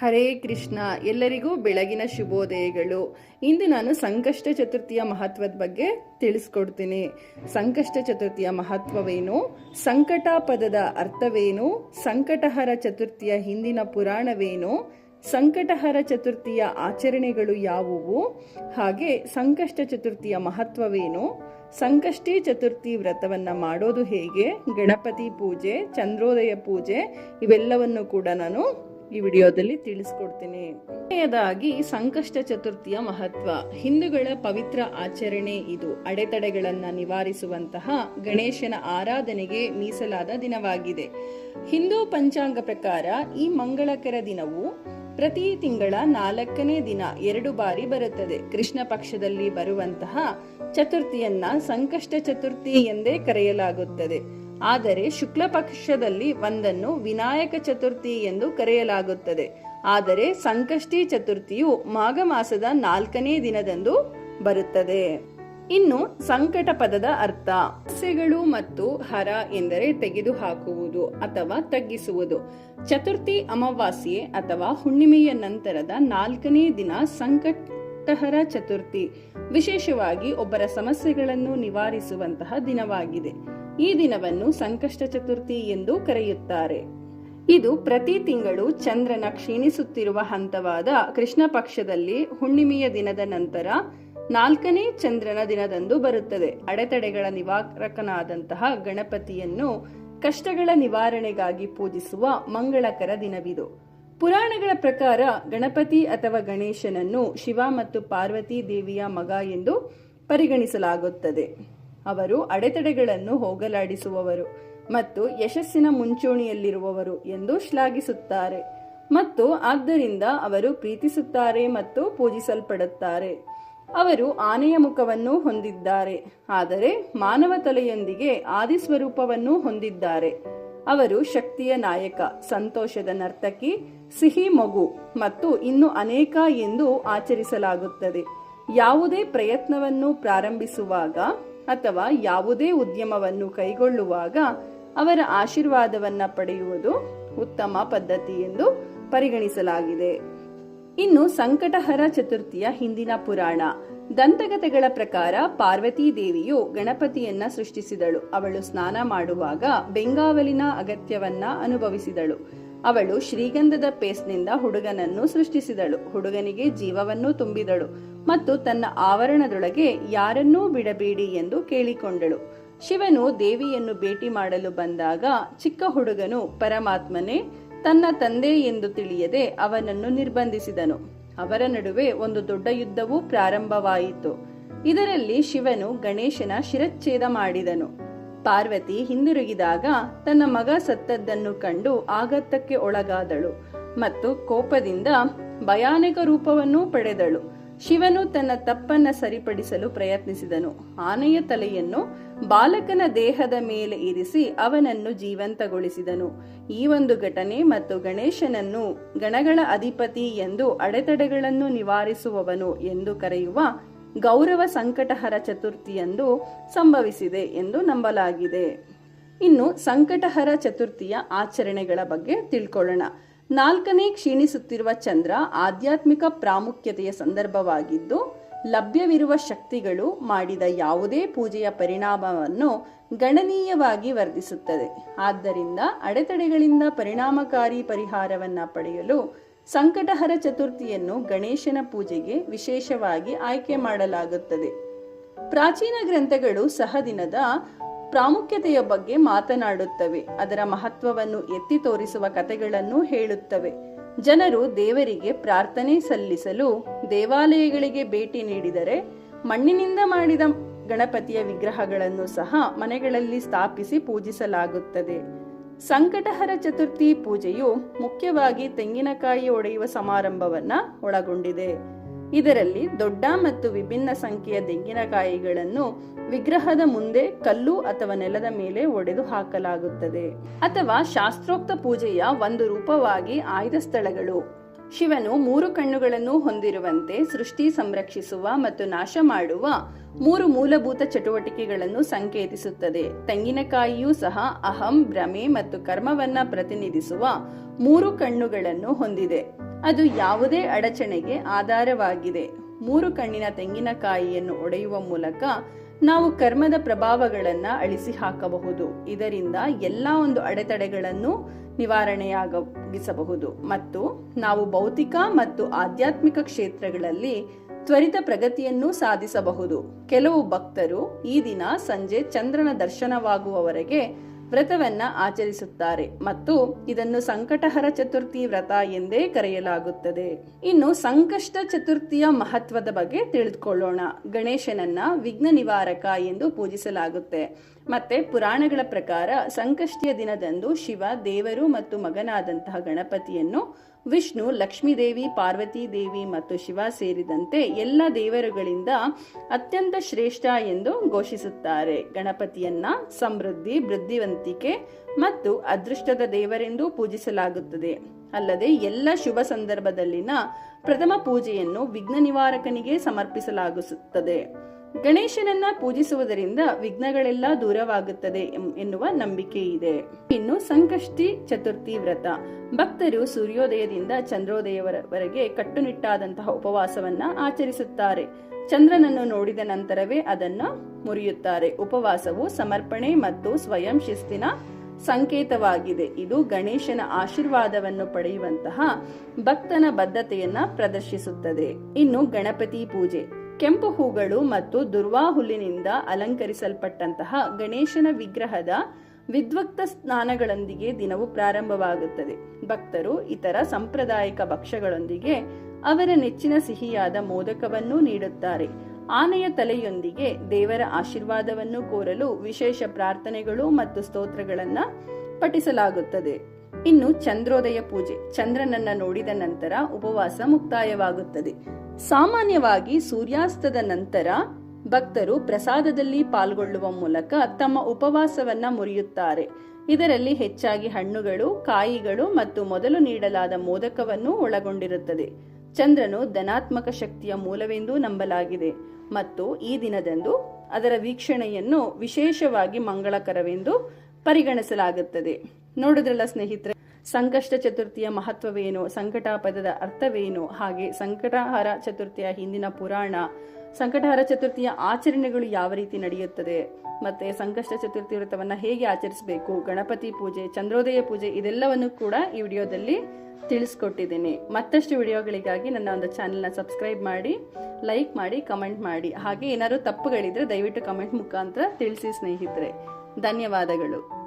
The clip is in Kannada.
ಹರೇ ಕೃಷ್ಣ, ಎಲ್ಲರಿಗೂ ಬೆಳಗಿನ ಶುಭೋದಯಗಳು. ಇಂದು ನಾನು ಸಂಕಷ್ಟ ಚತುರ್ಥಿಯ ಮಹತ್ವದ ಬಗ್ಗೆ ತಿಳಿಸ್ಕೊಡ್ತೀನಿ. ಸಂಕಷ್ಟ ಚತುರ್ಥಿಯ ಮಹತ್ವವೇನು? ಸಂಕಟ ಪದದ ಅರ್ಥವೇನು? ಸಂಕಟಹರ ಚತುರ್ಥಿಯ ಹಿಂದಿನ ಪುರಾಣವೇನು? ಸಂಕಟಹರ ಚತುರ್ಥಿಯ ಆಚರಣೆಗಳು ಯಾವುವು? ಹಾಗೆ ಸಂಕಷ್ಟ ಚತುರ್ಥಿಯ ಮಹತ್ವವೇನು? ಸಂಕಷ್ಟಿ ಚತುರ್ಥಿ ವ್ರತವನ್ನ ಮಾಡೋದು ಹೇಗೆ? ಗಣಪತಿ ಪೂಜೆ, ಚಂದ್ರೋದಯ ಪೂಜೆ, ಇವೆಲ್ಲವನ್ನು ಕೂಡ ನಾನು ಈ ವಿಡಿಯೋದಲ್ಲಿ ತಿಳಿಸ್ಕೊಡ್ತೀನಿ. ಕೊನೆಯದಾಗಿ, ಸಂಕಷ್ಟ ಚತುರ್ಥಿಯ ಮಹತ್ವ. ಹಿಂದೂಗಳ ಪವಿತ್ರ ಆಚರಣೆ ಇದು. ಅಡೆತಡೆಗಳನ್ನ ನಿವಾರಿಸುವಂತಹ ಗಣೇಶನ ಆರಾಧನೆಗೆ ಮೀಸಲಾದ ದಿನವಾಗಿದೆ. ಹಿಂದೂ ಪಂಚಾಂಗ ಪ್ರಕಾರ, ಈ ಮಂಗಳಕರ ದಿನವು ಪ್ರತಿ ತಿಂಗಳ ನಾಲ್ಕನೇ ದಿನ ಎರಡು ಬಾರಿ ಬರುತ್ತದೆ. ಕೃಷ್ಣ ಪಕ್ಷದಲ್ಲಿ ಬರುವಂತಹ ಚತುರ್ಥಿಯನ್ನ ಸಂಕಷ್ಟ ಚತುರ್ಥಿ ಎಂದೇ ಕರೆಯಲಾಗುತ್ತದೆ. ಆದರೆ ಶುಕ್ಲ ಪಕ್ಷದಲ್ಲಿ ಒಂದನ್ನು ವಿನಾಯಕ ಚತುರ್ಥಿ ಎಂದು ಕರೆಯಲಾಗುತ್ತದೆ. ಆದರೆ ಸಂಕಷ್ಟಿ ಚತುರ್ಥಿಯು ಮಾಘ ಮಾಸದ ನಾಲ್ಕನೇ ದಿನದಂದು ಬರುತ್ತದೆ. ಇನ್ನು ಸಂಕಟ ಪದದ ಅರ್ಥ ಸಸ್ಯಗಳು ಮತ್ತು ಹರ ಎಂದರೆ ತೆಗೆದುಹಾಕುವುದು ಅಥವಾ ತಗ್ಗಿಸುವುದು. ಚತುರ್ಥಿ ಅಮಾವಾಸ್ಯೆ ಅಥವಾ ಹುಣ್ಣಿಮೆಯ ನಂತರದ ನಾಲ್ಕನೇ ದಿನ ಸಂಕಟಹರ ಚತುರ್ಥಿ. ವಿಶೇಷವಾಗಿ ಒಬ್ಬರ ಸಮಸ್ಯೆಗಳನ್ನು ನಿವಾರಿಸುವಂತಹ ದಿನವಾಗಿದೆ. ಈ ದಿನವನ್ನು ಸಂಕಷ್ಟ ಚತುರ್ಥಿ ಎಂದು ಕರೆಯುತ್ತಾರೆ. ಇದು ಪ್ರತಿ ತಿಂಗಳು ಚಂದ್ರನ ಕ್ಷೀಣಿಸುತ್ತಿರುವ ಹಂತವಾದ ಕೃಷ್ಣ ಪಕ್ಷದಲ್ಲಿ ಹುಣ್ಣಿಮೆಯ ದಿನದ ನಂತರ ನಾಲ್ಕನೇ ಚಂದ್ರನ ದಿನದಂದು ಬರುತ್ತದೆ. ಅಡೆತಡೆಗಳ ನಿವಾರಕನಾದಂತಹ ಗಣಪತಿಯನ್ನು ಕಷ್ಟಗಳ ನಿವಾರಣೆಗಾಗಿ ಪೂಜಿಸುವ ಮಂಗಳಕರ ದಿನವಿದು. ಪುರಾಣಗಳ ಪ್ರಕಾರ ಗಣಪತಿ ಅಥವಾ ಗಣೇಶನನ್ನು ಶಿವ ಮತ್ತು ಪಾರ್ವತಿ ದೇವಿಯ ಮಗ ಎಂದು ಪರಿಗಣಿಸಲಾಗುತ್ತದೆ. ಅವರು ಅಡೆತಡೆಗಳನ್ನು ಹೋಗಲಾಡಿಸುವವರು ಮತ್ತು ಯಶಸ್ಸಿನ ಮುಂಚೂಣಿಯಲ್ಲಿರುವವರು ಎಂದು ಶ್ಲಾಘಿಸುತ್ತಾರೆ. ಮತ್ತು ಆದ್ದರಿಂದ ಅವರು ಪ್ರೀತಿಸುತ್ತಾರೆ ಮತ್ತು ಪೂಜಿಸಲ್ಪಡುತ್ತಾರೆ. ಅವರು ಆನೆಯ ಮುಖವನ್ನು ಹೊಂದಿದ್ದಾರೆ, ಆದರೆ ಮಾನವ ತಲೆಯೊಂದಿಗೆ ಆದಿಸ್ವರೂಪವನ್ನು ಹೊಂದಿದ್ದಾರೆ. ಅವರು ಶಕ್ತಿಯ ನಾಯಕ, ಸಂತೋಷದ ನರ್ತಕಿ, ಸಿಹಿ ಮಗು ಮತ್ತು ಇನ್ನು ಅನೇಕ ಎಂದು ಆಚರಿಸಲಾಗುತ್ತದೆ. ಯಾವುದೇ ಪ್ರಯತ್ನವನ್ನು ಪ್ರಾರಂಭಿಸುವಾಗ ಅಥವಾ ಯಾವುದೇ ಉದ್ಯಮವನ್ನು ಕೈಗೊಳ್ಳುವಾಗ ಅವರ ಆಶೀರ್ವಾದವನ್ನ ಪಡೆಯುವುದು ಉತ್ತಮ ಪದ್ಧತಿ ಎಂದು ಪರಿಗಣಿಸಲಾಗಿದೆ. ಇನ್ನು ಸಂಕಟಹರ ಚತುರ್ಥಿಯ ಹಿಂದಿನ ಪುರಾಣ. ದಂತಕಥೆಗಳ ಪ್ರಕಾರ ಪಾರ್ವತೀ ದೇವಿಯು ಗಣಪತಿಯನ್ನ ಸೃಷ್ಟಿಸಿದಳು. ಅವಳು ಸ್ನಾನ ಮಾಡುವಾಗ ಬೆಂಗಾವಲಿನ ಅಗತ್ಯವನ್ನ ಅನುಭವಿಸಿದಳು. ಅವಳು ಶ್ರೀಗಂಧದ ಪೇಸ್ಟ್ನಿಂದ ಹುಡುಗನನ್ನು ಸೃಷ್ಟಿಸಿದಳು. ಹುಡುಗನಿಗೆ ಜೀವವನ್ನು ತುಂಬಿದಳು ಮತ್ತು ತನ್ನ ಆವರಣದೊಳಗೆ ಯಾರನ್ನೂ ಬಿಡಬೇಡಿ ಎಂದು ಕೇಳಿಕೊಂಡಳು. ಶಿವನು ದೇವಿಯನ್ನು ಭೇಟಿ ಮಾಡಲು ಬಂದಾಗ ಚಿಕ್ಕ ಹುಡುಗನು ಪರಮಾತ್ಮನೇ, ತನ್ನ ತಂದೆ ಎಂದು ತಿಳಿಯದೆ ಅವನನ್ನು ನಿರ್ಬಂಧಿಸಿದನು. ಅವರ ನಡುವೆ ಒಂದು ದೊಡ್ಡ ಯುದ್ಧವೂ ಪ್ರಾರಂಭವಾಯಿತು. ಇದರಲ್ಲಿ ಶಿವನು ಗಣೇಶನ ಶಿರಚ್ಛೇದ ಮಾಡಿದನು. ಪಾರ್ವತಿ ಹಿಂದಿರುಗಿದಾಗ ತನ್ನ ಮಗ ಸತ್ತದ್ದನ್ನು ಕಂಡು ಆಘಾತಕ್ಕೆ ಒಳಗಾದಳು ಮತ್ತು ಕೋಪದಿಂದ ಭಯಾನಕ ರೂಪವನ್ನೂ ಪಡೆದಳು. ಶಿವನು ತನ್ನ ತಪ್ಪನ್ನ ಸರಿಪಡಿಸಲು ಪ್ರಯತ್ನಿಸಿದನು. ಆನೆಯ ತಲೆಯನ್ನು ಬಾಲಕನ ದೇಹದ ಮೇಲೆ ಇರಿಸಿ ಅವನನ್ನು ಜೀವಂತಗೊಳಿಸಿದನು. ಈ ಒಂದು ಘಟನೆ ಮತ್ತು ಗಣೇಶನನ್ನು ಗಣಗಳ ಅಧಿಪತಿ ಎಂದು ಅಡೆತಡೆಗಳನ್ನು ನಿವಾರಿಸುವವನು ಎಂದು ಕರೆಯುವ ಗೌರವ ಸಂಕಟಹರ ಚತುರ್ಥಿಯಂದು ಸಂಭವಿಸಿದೆ ಎಂದು ನಂಬಲಾಗಿದೆ. ಇನ್ನು ಸಂಕಟಹರ ಚತುರ್ಥಿಯ ಆಚರಣೆಗಳ ಬಗ್ಗೆ ತಿಳ್ಕೊಳ್ಳೋಣ. ನಾಲ್ಕನೇ ಕ್ಷೀಣಿಸುತ್ತಿರುವ ಚಂದ್ರ ಆಧ್ಯಾತ್ಮಿಕ ಪ್ರಾಮುಖ್ಯತೆಯ ಸಂದರ್ಭವಾಗಿದ್ದು, ಲಭ್ಯವಿರುವ ಶಕ್ತಿಗಳು ಮಾಡಿದ ಯಾವುದೇ ಪೂಜೆಯ ಪರಿಣಾಮವನ್ನು ಗಣನೀಯವಾಗಿ ವರ್ಧಿಸುತ್ತದೆ. ಆದ್ದರಿಂದ ಅಡೆತಡೆಗಳಿಂದ ಪರಿಣಾಮಕಾರಿ ಪರಿಹಾರವನ್ನು ಪಡೆಯಲು ಸಂಕಟಹರ ಚತುರ್ಥಿಯನ್ನು ಗಣೇಶನ ಪೂಜೆಗೆ ವಿಶೇಷವಾಗಿ ಆಯ್ಕೆ ಮಾಡಲಾಗುತ್ತದೆ. ಪ್ರಾಚೀನ ಗ್ರಂಥಗಳು ಸಹ ದಿನದ ಪ್ರಾಮುಖ್ಯತೆಯ ಬಗ್ಗೆ ಮಾತನಾಡುತ್ತವೆ. ಅದರ ಮಹತ್ವವನ್ನು ಎತ್ತಿ ತೋರಿಸುವ ಕಥೆಗಳನ್ನು ಹೇಳುತ್ತವೆ. ಜನರು ದೇವರಿಗೆ ಪ್ರಾರ್ಥನೆ ಸಲ್ಲಿಸಲು ದೇವಾಲಯಗಳಿಗೆ ಭೇಟಿ ನೀಡಿದರೆ ಮಣ್ಣಿನಿಂದ ಮಾಡಿದ ಗಣಪತಿಯ ವಿಗ್ರಹಗಳನ್ನು ಸಹ ಮನೆಗಳಲ್ಲಿ ಸ್ಥಾಪಿಸಿ ಪೂಜಿಸಲಾಗುತ್ತದೆ. ಸಂಕಟಹರ ಚತುರ್ಥಿ ಪೂಜೆಯು ಮುಖ್ಯವಾಗಿ ತೆಂಗಿನಕಾಯಿ ಒಡೆಯುವ ಸಮಾರಂಭವನ್ನ ಒಳಗೊಂಡಿದೆ. ಇದರಲ್ಲಿ ದೊಡ್ಡ ಮತ್ತು ವಿಭಿನ್ನ ಸಂಖ್ಯೆಯ ತೆಂಗಿನಕಾಯಿಗಳನ್ನು ವಿಗ್ರಹದ ಮುಂದೆ, ಕಲ್ಲು ಅಥವಾ ನೆಲದ ಮೇಲೆ ಒಡೆದು ಹಾಕಲಾಗುತ್ತದೆ. ಅಥವಾ ಶಾಸ್ತ್ರೋಕ್ತ ಪೂಜೆಯ ಒಂದು ರೂಪವಾಗಿ ಆಯ್ದ ಸ್ಥಳಗಳು. ಶಿವನು ಮೂರು ಕಣ್ಣುಗಳನ್ನು ಹೊಂದಿರುವಂತೆ ಸೃಷ್ಟಿ ಸಂರಕ್ಷಿಸುವ ಮತ್ತು ನಾಶ ಮಾಡುವ ಮೂರು ಮೂಲಭೂತ ಚಟುವಟಿಕೆಗಳನ್ನು ಸಂಕೇತಿಸುತ್ತದೆ. ತೆಂಗಿನಕಾಯಿಯೂ ಸಹ ಅಹಂ, ಭ್ರಮೆ ಮತ್ತು ಕರ್ಮವನ್ನ ಪ್ರತಿನಿಧಿಸುವ ಮೂರು ಕಣ್ಣುಗಳನ್ನು ಹೊಂದಿದೆ. ಅದು ಯಾವುದೇ ಅಡಚಣೆಗೆ ಆಧಾರವಾಗಿದೆ. ಮೂರು ಕಣ್ಣಿನ ತೆಂಗಿನಕಾಯಿಯನ್ನು ಒಡೆಯುವ ಮೂಲಕ ನಾವು ಕರ್ಮದ ಪ್ರಭಾವಗಳನ್ನ ಅಳಿಸಿ ಹಾಕಬಹುದು. ಇದರಿಂದ ಎಲ್ಲ ಒಂದು ಅಡೆತಡೆಗಳನ್ನು ನಿವಾರಣೆಯಾಗಿಸಬಹುದು ಮತ್ತು ನಾವು ಭೌತಿಕ ಮತ್ತು ಆಧ್ಯಾತ್ಮಿಕ ಕ್ಷೇತ್ರಗಳಲ್ಲಿ ತ್ವರಿತ ಪ್ರಗತಿಯನ್ನು ಸಾಧಿಸಬಹುದು. ಕೆಲವು ಭಕ್ತರು ಈ ದಿನ ಸಂಜೆ ಚಂದ್ರನ ದರ್ಶನವಾಗುವವರೆಗೆ ವ್ರತವನ್ನ ಆಚರಿಸುತ್ತಾರೆ ಮತ್ತು ಇದನ್ನು ಸಂಕಟಹರ ಚತುರ್ಥಿ ವ್ರತ ಎಂದೇ ಕರೆಯಲಾಗುತ್ತದೆ. ಇನ್ನು ಸಂಕಷ್ಟ ಚತುರ್ಥಿಯ ಮಹತ್ವದ ಬಗ್ಗೆ ತಿಳಿದುಕೊಳ್ಳೋಣ. ಗಣೇಶನನ್ನ ವಿಘ್ನ ನಿವಾರಕ ಎಂದು ಪೂಜಿಸಲಾಗುತ್ತೆ. ಮತ್ತೆ ಪುರಾಣಗಳ ಪ್ರಕಾರ ಸಂಕಷ್ಟಿಯ ದಿನದಂದು ಶಿವ, ದೇವರು ಮತ್ತು ಮಗನಾದಂತಹ ಗಣಪತಿಯನ್ನು ವಿಷ್ಣು, ಲಕ್ಷ್ಮೀದೇವಿ ಪಾರ್ವತಿ ದೇವಿ ಮತ್ತು ಶಿವ ಸೇರಿದಂತೆ ಎಲ್ಲ ದೇವರುಗಳಿಂದ ಅತ್ಯಂತ ಶ್ರೇಷ್ಠ ಎಂದು ಘೋಷಿಸುತ್ತಾರೆ. ಗಣಪತಿಯನ್ನ ಸಮೃದ್ಧಿ, ಬುದ್ಧಿವಂತಿಕೆ ಮತ್ತು ಅದೃಷ್ಟದ ದೇವರೆಂದು ಪೂಜಿಸಲಾಗುತ್ತದೆ. ಅಲ್ಲದೆ ಎಲ್ಲ ಶುಭ ಸಂದರ್ಭದಲ್ಲಿನ ಪ್ರಥಮ ಪೂಜೆಯನ್ನು ವಿಘ್ನ ನಿವಾರಕನಿಗೆ ಸಮರ್ಪಿಸಲಾಗುತ್ತದೆ. ಗಣೇಶನನ್ನ ಪೂಜಿಸುವುದರಿಂದ ವಿಘ್ನಗಳೆಲ್ಲ ದೂರವಾಗುತ್ತದೆ ಎನ್ನುವ ನಂಬಿಕೆ ಇದೆ. ಇನ್ನು ಸಂಕಷ್ಟಿ ಚತುರ್ಥಿ ವ್ರತ. ಭಕ್ತರು ಸೂರ್ಯೋದಯದಿಂದ ಚಂದ್ರೋದಯವರವರೆಗೆ ಕಟ್ಟುನಿಟ್ಟಾದಂತಹ ಉಪವಾಸವನ್ನ ಆಚರಿಸುತ್ತಾರೆ. ಚಂದ್ರನನ್ನು ನೋಡಿದ ನಂತರವೇ ಅದನ್ನು ಮುರಿಯುತ್ತಾರೆ. ಉಪವಾಸವು ಸಮರ್ಪಣೆ ಮತ್ತು ಸ್ವಯಂ ಶಿಸ್ತಿನ ಸಂಕೇತವಾಗಿದೆ. ಇದು ಗಣೇಶನ ಆಶೀರ್ವಾದವನ್ನು ಪಡೆಯುವಂತಹ ಭಕ್ತನ ಬದ್ಧತೆಯನ್ನ ಪ್ರದರ್ಶಿಸುತ್ತದೆ. ಇನ್ನು ಗಣಪತಿ ಪೂಜೆ. ಕೆಂಪು ಹೂಗಳು ಮತ್ತು ದುರ್ವಾ ಹುಲ್ಲಿನಿಂದ ಅಲಂಕರಿಸಲ್ಪಟ್ಟಂತಹ ಗಣೇಶನ ವಿಗ್ರಹದ ವಿದ್ವಕ್ತ ಸ್ನಾನಗಳೊಂದಿಗೆ ದಿನವು ಪ್ರಾರಂಭವಾಗುತ್ತದೆ. ಭಕ್ತರು ಇತರ ಸಾಂಪ್ರದಾಯಿಕ ಭಕ್ಷ್ಯಗಳೊಂದಿಗೆ ಅವರ ನೆಚ್ಚಿನ ಸಿಹಿಯಾದ ಮೋದಕವನ್ನು ನೀಡುತ್ತಾರೆ. ಆನೆಯ ತಲೆಯೊಂದಿಗೆ ದೇವರ ಆಶೀರ್ವಾದವನ್ನು ಕೋರಲು ವಿಶೇಷ ಪ್ರಾರ್ಥನೆಗಳು ಮತ್ತು ಸ್ತೋತ್ರಗಳನ್ನು ಪಠಿಸಲಾಗುತ್ತದೆ. ಇನ್ನು ಚಂದ್ರೋದಯ ಪೂಜೆ. ಚಂದ್ರನನ್ನ ನೋಡಿದ ನಂತರ ಉಪವಾಸ ಮುಕ್ತಾಯವಾಗುತ್ತದೆ. ಸಾಮಾನ್ಯವಾಗಿ ಸೂರ್ಯಾಸ್ತದ ನಂತರ ಭಕ್ತರು ಪ್ರಸಾದದಲ್ಲಿ ಪಾಲ್ಗೊಳ್ಳುವ ಮೂಲಕ ತಮ್ಮ ಉಪವಾಸವನ್ನ ಮುರಿಯುತ್ತಾರೆ. ಇದರಲ್ಲಿ ಹೆಚ್ಚಾಗಿ ಹಣ್ಣುಗಳು, ಕಾಯಿಗಳು ಮತ್ತು ಮೊದಲು ನೀಡಲಾದ ಮೋದಕವನ್ನು ಒಳಗೊಂಡಿರುತ್ತದೆ. ಚಂದ್ರನು ಧನಾತ್ಮಕ ಶಕ್ತಿಯ ಮೂಲವೆಂದು ನಂಬಲಾಗಿದೆ ಮತ್ತು ಈ ದಿನದಂದು ಅದರ ವೀಕ್ಷಣೆಯನ್ನು ವಿಶೇಷವಾಗಿ ಮಂಗಳಕರವೆಂದು ಪರಿಗಣಿಸಲಾಗುತ್ತದೆ. ನೋಡಿದ್ರಲ್ಲ ಸ್ನೇಹಿತರೆ, ಸಂಕಷ್ಟ ಚತುರ್ಥಿಯ ಮಹತ್ವವೇನು ಸಂಕಟ ಪದದ ಅರ್ಥವೇನು, ಹಾಗೆ ಸಂಕಟಹಾರ ಚತುರ್ಥಿಯ ಹಿಂದಿನ ಪುರಾಣ, ಸಂಕಟಹಾರ ಚತುರ್ಥಿಯ ಆಚರಣೆಗಳು ಯಾವ ರೀತಿ ನಡೆಯುತ್ತದೆ, ಮತ್ತೆ ಸಂಕಷ್ಟ ಚತುರ್ಥಿ ವ್ರತವನ್ನ ಹೇಗೆ ಆಚರಿಸಬೇಕು, ಗಣಪತಿ ಪೂಜೆ, ಚಂದ್ರೋದಯ ಪೂಜೆ ಇದೆಲ್ಲವನ್ನು ಕೂಡ ಈ ವಿಡಿಯೋದಲ್ಲಿ ತಿಳಿಸ್ಕೊಟ್ಟಿದ್ದೀನಿ. ಮತ್ತಷ್ಟು ವಿಡಿಯೋಗಳಿಗಾಗಿ ನನ್ನ ಒಂದು ಚಾನೆಲ್ನ ಸಬ್ಸ್ಕ್ರೈಬ್ ಮಾಡಿ, ಲೈಕ್ ಮಾಡಿ, ಕಮೆಂಟ್ ಮಾಡಿ. ಹಾಗೆ ಏನಾದರೂ ತಪ್ಪುಗಳಿದ್ರೆ ದಯವಿಟ್ಟು ಕಮೆಂಟ್ ಮುಖಾಂತರ ತಿಳಿಸಿ ಸ್ನೇಹಿತರೆ. ಧನ್ಯವಾದಗಳು.